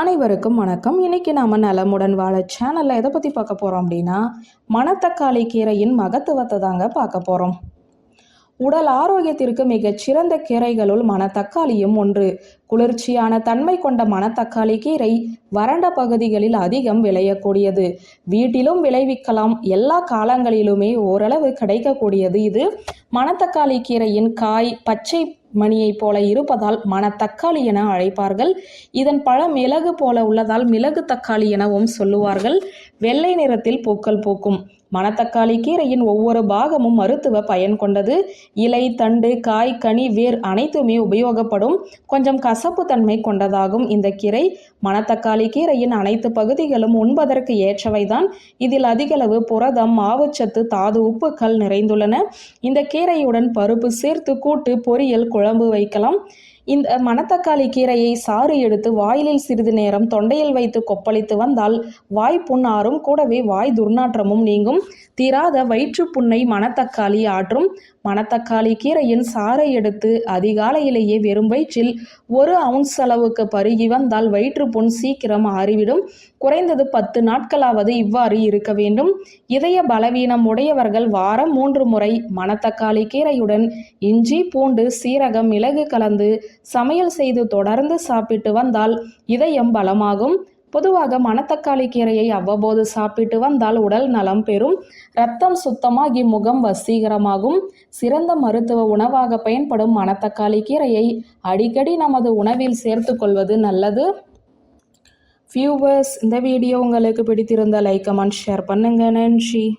அனைவருக்கும் வணக்கம். இன்னைக்கு நாம நலமுடன் வாழ சேனல்ல எதை பத்தி பார்க்க போறோம் அப்படின்னா மணத்தக்காளி கீரையின் மகத்துவத்தை தாங்க பார்க்க போறோம். உடல் ஆரோக்கியத்திற்கு மிகச் சிறந்த கீரைகளுள் மணத்தக்காளியும் ஒன்று. குளிர்ச்சியான தன்மை கொண்ட மணத்தக்காளி கீரை வறண்ட பகுதிகளில் அதிகம் விளையக்கூடியது. வீட்டிலும் விளைவிக்கலாம். எல்லா காலங்களிலுமே ஓரளவு கிடைக்கக்கூடியது இது. மணத்தக்காளி கீரையின் காய் பச்சை மணியைப் போல இருப்பதால் மணத்தக்காளி என அழைப்பார்கள். இதன் பழம் மிளகு போல உள்ளதால் மிளகு தக்காளி எனவும் சொல்லுவார்கள். வெள்ளை நிறத்தில் பூக்கள் பூக்கும். மணத்தக்காளி கீரையின் ஒவ்வொரு பாகமும் மருத்துவ பயன் கொண்டது. இலை தண்டு காய் கனி வேர் அனைத்துமே உபயோகப்படும். கொஞ்சம் கசப்பு தன்மை கொண்டதாகும் இந்த கீரை. மணத்தக்காளி கீரையின் அனைத்து பகுதிகளும் உண்பதற்கு ஏற்றவைதான். இதில் அதிகளவு புரதம் மாவுச்சத்து தாது உப்புக்கள் நிறைந்துள்ளன. இந்த கீரையுடன் பருப்பு சேர்த்து கூட்டு பொரியல் குழம்பு வைக்கலாம். இந்த மணத்தக்காளி கீரையை சாறு எடுத்து வாயிலில் சிறிது நேரம் தொண்டையில் வைத்து கொப்பளித்து வந்தால் வாய் புண்ணாறும் கூடவே வாய் துர்நாற்றமும் நீங்கும். தீராத வயிற்று புண்ணை மணத்தக்காளி ஆற்றும். மணத்தக்காளி கீரையின் சாறை எடுத்து அதிகாலையிலேயே வெறும் வயிற்றில் ஒரு அவுன்ஸ் அளவுக்கு பருகி வந்தால் வயிற்றுப்புண் சீக்கிரம் ஆறிவிடும். குறைந்தது பத்து நாட்களாவது இவ்வாறு இருக்க வேண்டும். இதய பலவீனம் உடையவர்கள் வாரம் மூன்று முறை மணத்தக்காளி கீரையுடன் இஞ்சி பூண்டு சீரகம் மிளகு கலந்து சமையல் செய்து தொடர்ந்து சாப்பிட்டு வந்தால் இதயம் பலமாகும். பொதுவாக மணத்தக்காளி கீரையை அவ்வப்போது சாப்பிட்டு வந்தால் உடல் நலம் பெறும். ரத்தம் சுத்தமாகி முகம் வசீகரமாகும். சிறந்த மருத்துவ உணவாக பயன்படும் மணத்தக்காளி கீரையை அடிக்கடி நமது உணவில் சேர்த்து கொள்வது நல்லது. வியூவர்ஸ் இந்த வீடியோ உங்களுக்கு பிடித்திருந்த லைக் கமெண்ட் ஷேர் பண்ணுங்க. நன்றி.